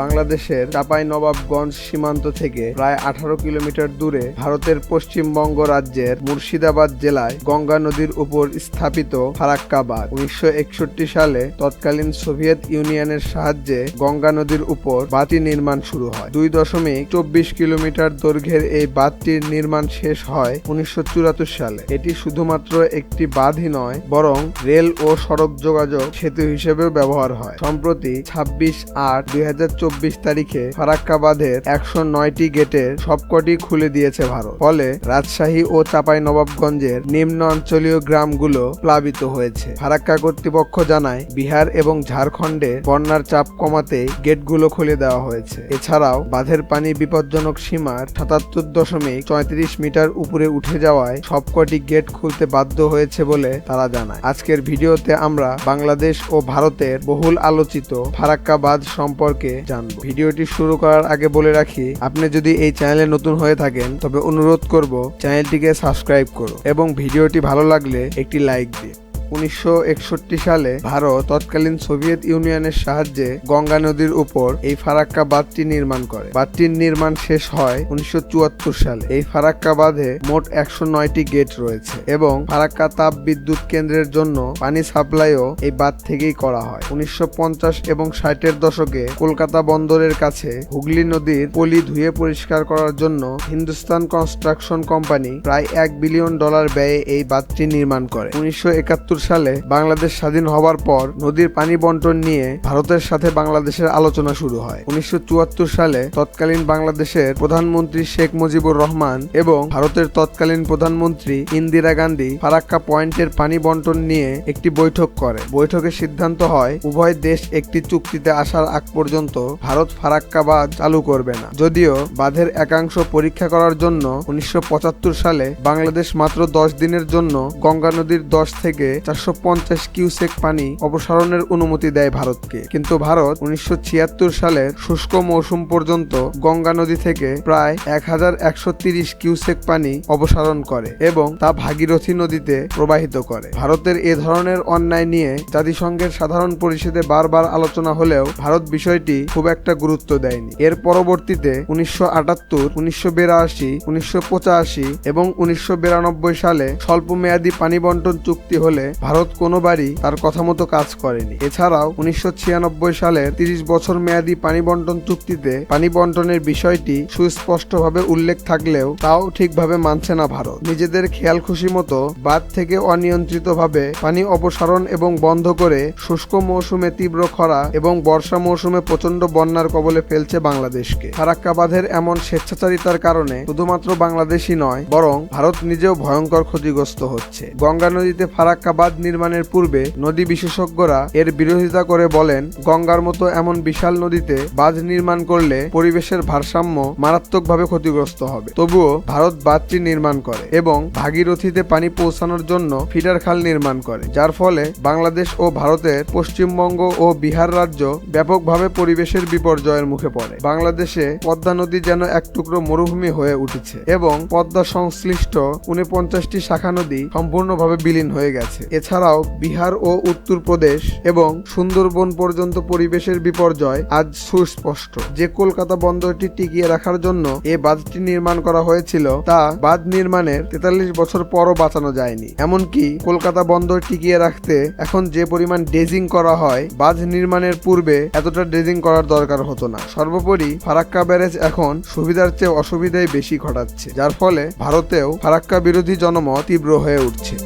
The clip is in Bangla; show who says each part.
Speaker 1: বাংলাদেশের চাপাই নবাবগঞ্জ সীমান্ত থেকে প্রায় আঠারো কিলোমিটার দূরে ভারতের পশ্চিমবঙ্গ রাজ্যের মুর্শিদাবাদ জেলায় গঙ্গা নদীর উপর স্থাপিত ফারাক্কা বাঁধ। উনিশশো সালে তৎকালীন সোভিয়েত ইউনিয়নের সাহায্যে গঙ্গা নদীর উপর বাঁধটি নির্মাণ শুরু হয়। দুই দশমিক চব্বিশ কিলোমিটার দৈর্ঘ্যের এই বাঁধটির নির্মাণ শেষ হয় উনিশশো সালে। এটি শুধুমাত্র একটি বাঁধই নয়, বরং রেল ও সড়ক যোগাযোগ সেতু হিসেবেও ব্যবহার হয়। সম্প্রতি ছাব্বিশ আট দুই তারিখে ফারাক্কা বাঁধের একশো নয়টি গেটের সবকটি খুলে দিয়েছে ভারত। ফলে রাজশাহী ও চাপাই নবাবগঞ্জের নিম্ন অঞ্চলীয় গ্রামগুলো প্লাবিত হয়েছে। ফারাক্কা কর্তৃপক্ষ জানায়, বিহার এবং ঝাড়খণ্ডে বন্যার চাপ কমাতে গেটগুলো খুলে দেওয়া হয়েছে। এছাড়াও, বাঁধের পানি বিপজ্জনক সীমার সাতাত্তর দশমিক চৌত্রিশ মিটার উপরে উঠে যাওয়ায় সবকটি গেট খুলতে বাধ্য হয়েছে বলে তারা জানায়। আজকের ভিডিওতে আমরা বাংলাদেশ ও ভারতের বহুল আলোচিত ফারাক্কা বাঁধ সম্পর্কে জানব। ভিডিওটি শুরু করার আগে বলে রাখি, আপনি যদি এই চ্যানেলে নতুন হয়ে থাকেন, তবে অনুরোধ করব চ্যানেলটিকে সাবস্ক্রাইব করো এবং ভিডিওটি ভালো লাগলে একটি লাইক দিয়ে উনিশশো একষট্টি সালে ভারত তৎকালীন সোভিয়েত ইউনিয়নের সাহায্যে গঙ্গা নদীর উপর এই ফারাক্কা বাঁধটি নির্মাণ করে। বাঁধটির নির্মাণ শেষ হয় উনিশশো চুয়াত্তর সালে। এই ফারাক্কা বাঁধে মোট একশো নয়টি গেট রয়েছে এবং ফারাক্কা তাপ বিদ্যুৎ কেন্দ্রের জন্য পানি সাপ্লাইও এই বাঁধ থেকেই করা হয়। উনিশশো পঞ্চাশ এবং ষাটের দশকে কলকাতা বন্দরের কাছে হুগলি নদীর পলি ধুয়ে পরিষ্কার করার জন্য হিন্দুস্তান কনস্ট্রাকশন কোম্পানি প্রায় এক বিলিয়ন ডলার ব্যয়ে এই বাঁধটি নির্মাণ করে। উনিশশো একাত্তর সালে বাংলাদেশ স্বাধীন হবার পর নদীর পানি বন্টন নিয়ে ভারতের সাথে বাংলাদেশের আলোচনা শুরু হয়। উনিশশো সালে তৎকালীন বাংলাদেশের প্রধানমন্ত্রী শেখ মুজিবুর রহমান এবং ভারতের তৎকালীন প্রধানমন্ত্রী ইন্দিরা গান্ধী ফারাক্কা পয়েন্টের পানি বন্টন নিয়ে একটি বৈঠক করে। বৈঠকে সিদ্ধান্ত হয়, উভয় দেশ একটি চুক্তিতে আসার আগ পর্যন্ত ভারত ফারাক্কা বাঁধ চালু করবে না। যদিও বাঁধের একাংশ পরীক্ষা করার জন্য উনিশশো পঁচাত্তর সালে বাংলাদেশ মাত্র দশ দিনের জন্য গঙ্গা নদীর দশ থেকে চারশো পঞ্চাশ কিউসেক পানি অপসারণের অনুমতি দেয় ভারতকে। কিন্তু ভারত উনিশশো শুষ্ক মৌসুম পর্যন্ত গঙ্গা নদী থেকে প্রায় এক কিউসেক পানি অপসারণ করে এবং তা ভাগীরথী নদীতে প্রবাহিত করে। ভারতের এ ধরনের অন্যায় নিয়ে জাতিসংঘের সাধারণ পরিষদে বারবার আলোচনা হলেও ভারত বিষয়টি খুব একটা গুরুত্ব দেয়নি। এর পরবর্তীতে উনিশশো আটাত্তর, উনিশশো বিরাশি, উনিশশো পঁচাশি এবং উনিশশো বিরানব্বই সালে স্বল্প মেয়াদী পানি বন্টন চুক্তি হলে ভারত কোনোবারই তার কথা মতো কাজ করেনি। এছাড়াও, উনিশশো সালের তিরিশ বছর মেয়াদী পানি বন্টন চুক্তিতে পানি বন্টনের বিষয়টি সুস্পষ্টভাবে উল্লেখ থাকলেও তাও ঠিকভাবে মানছে না ভারত। নিজেদের খেয়াল খুশি মতো বাদ থেকে অনিয়ন্ত্রিতভাবে পানি অপসারণ এবং বন্ধ করে শুষ্ক মৌসুমে তীব্র খরা এবং বর্ষা মৌসুমে প্রচণ্ড বন্যার কবলে ফেলছে বাংলাদেশকে। ফারাক্কা বাঁধের এমন স্বেচ্ছাচারিতার কারণে শুধুমাত্র বাংলাদেশই নয়, বরং ভারত নিজেও ভয়ঙ্কর ক্ষতিগ্রস্ত হচ্ছে। গঙ্গা নদীতে ফারাক্কা নির্মাণের পূর্বে নদী বিশেষজ্ঞরা এর বিরোধিতা করে বলেন, গঙ্গার মতো এমন বিশাল নদীতে বাঁধ নির্মাণ করলে পরিবেশের ভারসাম্য মারাত্মকভাবে ক্ষতিগ্রস্ত হবে। তবুও ভারত বাঁধটি নির্মাণ করে এবং ভাগীরথীতে পানি পৌঁছানোর জন্য ফিডার খাল নির্মাণ করে, যার ফলে বাংলাদেশ ও ভারতের পশ্চিমবঙ্গ ও বিহার রাজ্য ব্যাপকভাবে পরিবেশের বিপর্যয়ের মুখে পড়ে। বাংলাদেশে পদ্মা নদী যেন এক টুকরো মরুভূমি হয়ে উঠেছে এবং পদ্মা সংশ্লিষ্ট উনপঞ্চাশটি শাখা নদী সম্পূর্ণভাবে বিলীন হয়ে গেছে। এছাড়াও বিহার ও উত্তরপ্রদেশ এবং সুন্দরবন পর্যন্ত পরিবেশের বিপর্যয় আজ সুস্পষ্ট। যে কলকাতা বন্দরটি টিকিয়ে রাখার জন্য এ বাঁধটি নির্মাণ করা হয়েছিল, তা বাঁধ নির্মাণের তেতাল্লিশ বছর পরও বাঁচানো যায়নি। এমনকি কলকাতা বন্দর টিকিয়ে রাখতে এখন যে পরিমাণ ডেজিং করা হয়, বাঁধ নির্মাণের পূর্বে এতটা ড্রেজিং করার দরকার হতো না। সর্বোপরি ফারাক্কা ব্যারেজ এখন সুবিধার চেয়ে অসুবিধাই বেশি ঘটাচ্ছে, যার ফলে ভারতেও ফারাক্কা বিরোধী জনমত তীব্র হয়ে উঠছে।